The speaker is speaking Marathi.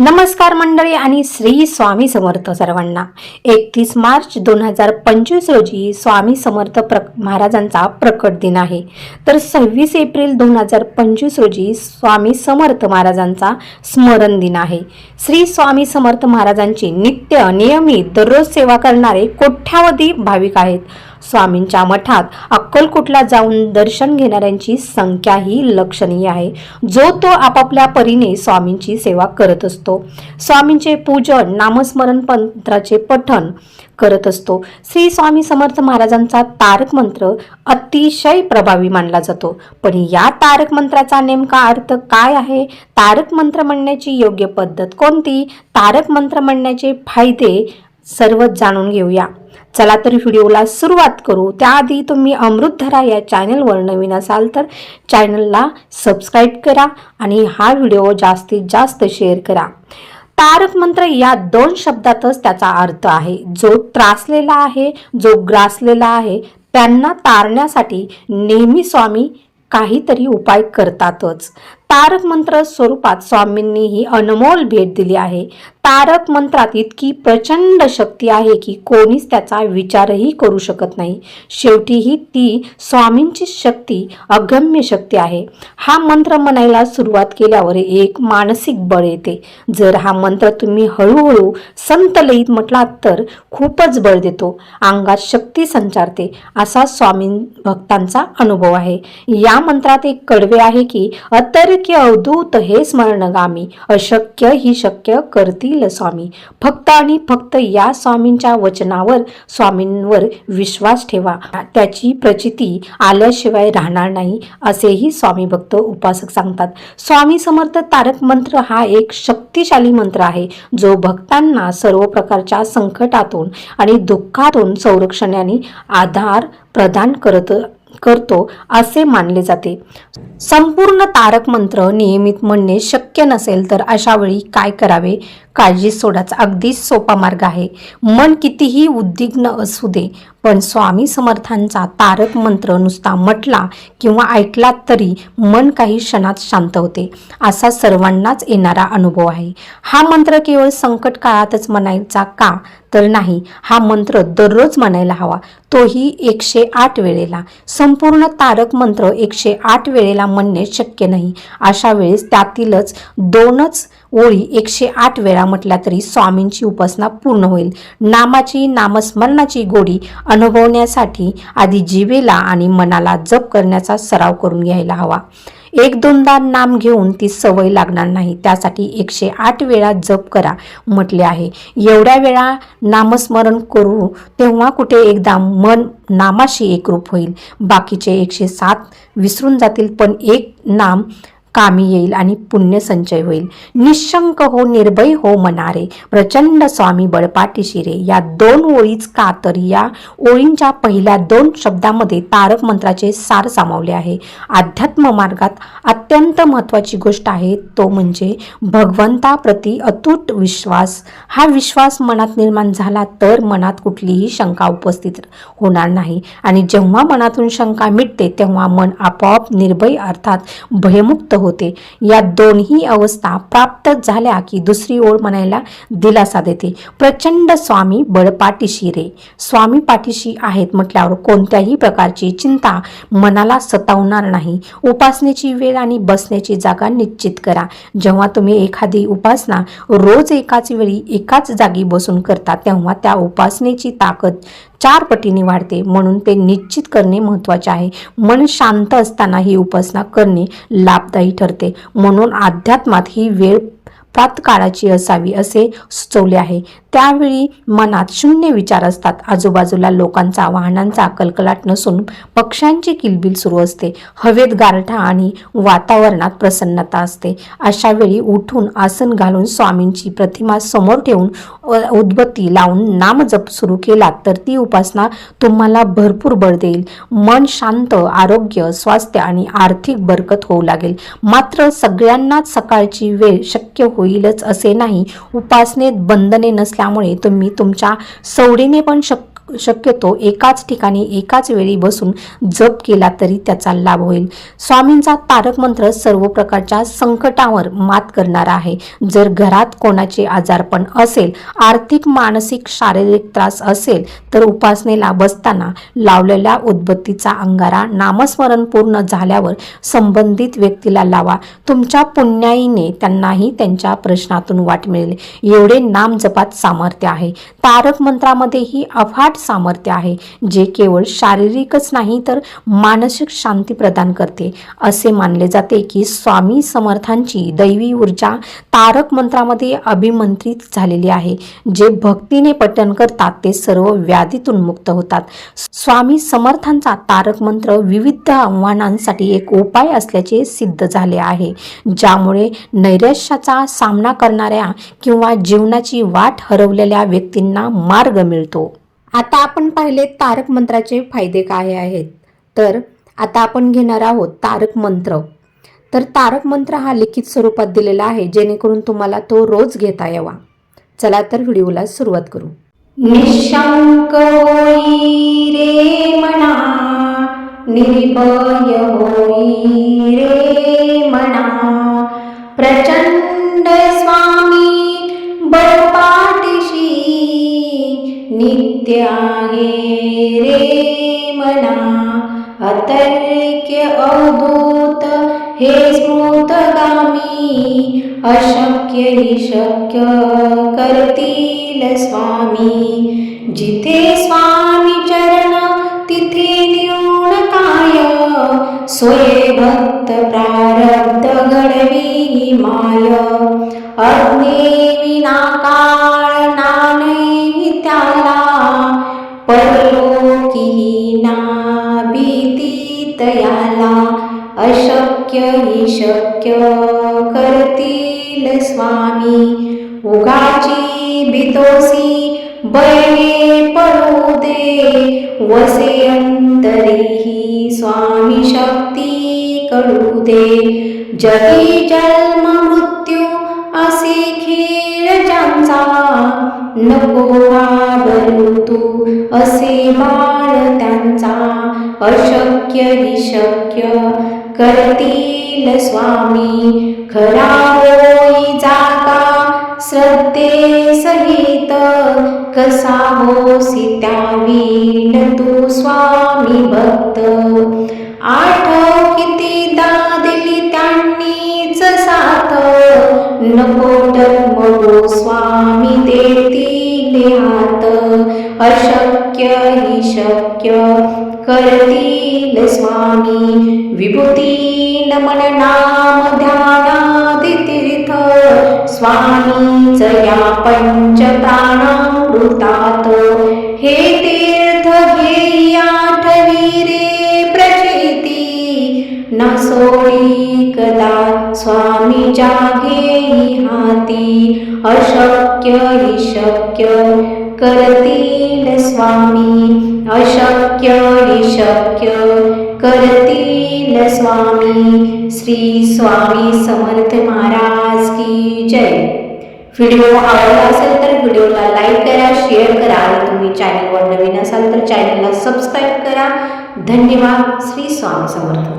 नमस्कार मंडळी आणि श्री स्वामी समर्थ सर्वांना. एकतीस मार्च दोन हजार पंचवीस रोजी स्वामी समर्थ प्र महाराजांचा प्रकट दिन आहे. तर सव्वीस एप्रिल दोन हजार पंचवीस रोजी स्वामी समर्थ महाराजांचा स्मरण दिन आहे. श्री स्वामी समर्थ महाराजांची नित्य नियमित दररोज सेवा करणारे कोट्यावधी भाविक आहेत. स्वामींच्या मठात अक्कलकोटला जाऊन दर्शन घेणाऱ्यांची संख्याही लक्षणीय आहे. जो तो आपापल्या परीने स्वामींची सेवा करत असतो. स्वामींचे पूजन नामस्मरण मंत्राचे पठण करत असतो. श्री स्वामी समर्थ महाराजांचा तारक मंत्र अतिशय प्रभावी मानला जातो. पण या तारक मंत्राचा नेमका अर्थ काय आहे? तारक मंत्र म्हणण्याची योग्य पद्धत कोणती? तारक मंत्र म्हणण्याचे फायदे सर्वच जाणून घेऊया. चला तर व्हिडिओला सुरुवात करू. त्याआधी तुम्ही अमृतधरा या चॅनलवर नवीन असाल तर चॅनलला सबस्क्राईब करा आणि हा व्हिडिओ जास्तीत जास्त शेअर करा. तारक मंत्र या दोन शब्दातच त्याचा अर्थ आहे. जो त्रासलेला आहे जो ग्रासलेला आहे त्यांना तारण्यासाठी नेहमी स्वामी काहीतरी उपाय करतातच. तारक मंत्र स्वरूपात स्वामींनी ही अनमोल भेट दिली आहे. तारक मंत्रात इतकी प्रचंड शक्ती आहे की कोणीच त्याचा विचारही करू शकत नाही. शेवटीही ती स्वामींची शक्ती अगम्य शक्ती आहे. हा मंत्र म्हणायला सुरुवात केल्यावर एक मानसिक बळ येते. जर हा मंत्र तुम्ही हळूहळू संत लईत म्हटलात तर खूपच बळ देतो. अंगात शक्ती संचारते. असा स्वामी भक्तांचा अनुभव आहे. या मंत्रात एक कडवे आहे की अतर्क्य अवधूत हे स्मरणगामी. अशक्य ही शक्य करतील स्वामी फक्त आणि फक्त या स्वामींच्या वचनावर स्वामींवर विश्वास ठेवा. त्याची प्रचिती आल्याशिवाय राहणार नाही असेही स्वामी भक्त उपासक सांगतात. स्वामी समर्थ तारक मंत्र हा एक शक्तिशाली मंत्र आहे जो भक्तांना सर्व प्रकारच्या संकटातून आणि दुःखातून संरक्षणाने आधार प्रदान करत करतो असे मानले जाते. संपूर्ण तारक मंत्र नियमित म्हणणे शक्य नसेल तर अशा वेळी काय करावे? काळजी सोडाचा अगदी सोपा मार्ग आहे. मन कितीही उद्विग्न असू दे पण स्वामी समर्थांचा तारक मंत्र नुसता म्हटला किंवा ऐकला तरी मन काही क्षणात शांत होते. असा सर्वांनाच येणारा अनुभव आहे. हा मंत्र केवळ संकट काळातच म्हणायचा का? तर नाही हा मंत्र दररोज म्हणायला हवा. तोही एकशे आठ वेळेला. संपूर्ण तारक मंत्र एकशे आठ वेळेला म्हणणे शक्य नाही. अशा वेळेस त्यातीलच दोनच ओळी एकशे आठ वेळा म्हटला तरी स्वामींची उपासना पूर्ण होईल. नामाची नामस्मरणाची गोडी अनुभवण्यासाठी आधी जीवेला आणि मनाला जप करण्याचा सराव करून घ्यायला हवा. एक दोनदा नाम घेऊन ती सवय लागणार नाही. त्यासाठी एकशे आठ वेळा जप करा म्हटले आहे. एवढ्या वेळा नामस्मरण करू तेव्हा कुठे एकदा मन नामाशी एकरूप होईल. बाकीचे एकशे सात विसरून जातील पण एक नाम कामी येईल आणि पुण्य संचय होईल. निशंक हो निर्भय हो मनारे प्रचंड स्वामी बळपाटी शिरे. या दोन ओळीच का तर या ओळींच्या पहिल्या दोन शब्दामध्ये तारक मंत्राचे सार सामावले आहे. अध्यात्म मार्गात अत्यंत महत्त्वाची गोष्ट आहे तो म्हणजे भगवंताप्रती अतूट विश्वास. हा विश्वास मनात निर्माण झाला तर मनात कुठलीही शंका उपस्थित होणार नाही. आणि जेव्हा मनातून शंका मिटते तेव्हा मन आपोआप निर्भय अर्थात भयमुक्त होते. या दोन्ही अवस्था प्राप्त झाल्या की दुसरी ओळ म्हणायला दिलासा देते. प्रचंड स्वामी बळपाठीशी रे स्वामी पाठीशी आहेत म्हटल्यावर कोणत्याही प्रकारची चिंता मनाला सतावणार नाही. उपासनेची वेळ आणि बसण्याची जागा निश्चित करा. जेव्हा तुम्ही एखादी उपासना रोज एकाच वेळी एकाच जागी बसून करता तेव्हा त्या उपासनेची ताकद चार पटीने वाढते. म्हणून ते निश्चित करणे महत्त्वाचे आहे. मन शांत असताना ही उपासना करणे लाभदायी ठरते. म्हणून अध्यात्मात ही वेळ प्रातकाळाची असावी असे सुचवले आहे. त्यावेळी मनात शून्य विचार असतात. आजूबाजूला लोकांचा वाहनांचा कलकलाट नसून पक्ष्यांची किलबिल सुरू असते. हवेत गारठा आणि वातावरणात प्रसन्नता असते. अशा वेळी उठून आसन घालून स्वामींची प्रतिमा समोर ठेवून उद्बत्ती उदबत्ती लावून नामजप सुरू केला तर ती उपासना तुम्हाला भरपूर बळ देईल. मन शांत आरोग्य स्वास्थ्य आणि आर्थिक बरकत होऊ लागेल. मात्र सगळ्यांनाच सकाळची वेळ शक्य होईलच असे नाही. उपासनेत बंधने नसल्यामुळे तुम्ही तुमच्या सवडीने पण शक शक्यतो एकाच ठिकाणी एकाच वेळी बसून जप केला तरी त्याचा लाभ होईल. स्वामींचा तारक मंत्र सर्व प्रकारच्या संकटावर मात करणारा आहे. जर घरात कोणाचे आजारपण असेल आर्थिक मानसिक शारीरिक त्रास असेल तर उपासनेला बसताना लावलेल्या उद्बत्तीचा अंगारा नामस्मरण पूर्ण झाल्यावर संबंधित व्यक्तीला लावा. तुमच्या पुण्याईने त्यांनाही त्यांच्या प्रश्नातून वाट मिळेल. एवढे नाम जपात सामर्थ्य आहे. तारक मंत्रामध्येही अफाट सामर्थ्य आहे जे केवळ शारीरिकच नाही तर मानसिक शांती प्रदान करते. असे मानले जाते की स्वामी समर्थांची दैवी ऊर्जा तारक मंत्रामध्ये अभिमंत्रित झालेली आहे. जे भक्तीने पठण करतात ते सर्व व्याधीतून मुक्त होतात. स्वामी समर्थांचा तारक मंत्र विविध आव्हानांसाठी एक उपाय असल्याचे सिद्ध झाले आहे ज्यामुळे नैराश्याचा सामना करणाऱ्या किंवा जीवनाची वाट हरवलेल्या व्यक्तींना मार्ग मिळतो. आता आपण पाहिले तारक मंत्राचे फायदे काय आहेत. तर आता आपण घेणार आहोत तारक मंत्र. तर तारक मंत्र हा लिखित स्वरूपात दिलेला आहे जेणेकरून तुम्हाला तो रोज घेता यावा. चला तर व्हिडिओला सुरुवात करू. निशंक होई रे मना निर्भय होई रे मना. प्रचंड त्यागे रे मना अतर्क्य अवधूत हे स्मृतगामी अशक्य हि शक्य करतील स्वामी. जिथे स्वामी चरण तिथे न्यून काय सोये भक्त प्रारब्ध घडवी माय अग्ने विना अशक्य हि शक्य करतील स्वामी. उगाची भीतोसी बळे पडू दे. वसे अंतरीही स्वामी शक्ती करू दे. जगी जन्म मृत्यू असे खेळ ज्यांचा नको घाबरू तू असे बाळ त्यांचा. अशक्य निशक्य शक्य करतील स्वामी. खरा होई जागा श्रद्धे सहित. कसा होसी त्यावीन तू स्वामी भक्त. आठव किती दिली त्यांनीच साथ. नको डगमगो स्वामी देतील हात. अशक्य ही शक्य. करतील स्वामी. विभूती नमन नाम ध्यानादितीर्थ. स्वामीच या पंच स्वामीच्या कदा स्वामी जागे हाती अशक्य हि शक्य करतील स्वामी अशक्य हि शक्य करतील स्वामी. श्री स्वामी समर्थ महाराज की जय. व्हिडिओ आवडला असेल तर व्हिडिओला लाईक करा शेअर करा आणि तुम्ही चॅनलवर नवीन असाल तर चॅनलला सबस्क्राईब करा. धन्यवाद. श्री स्वामी समर्थ.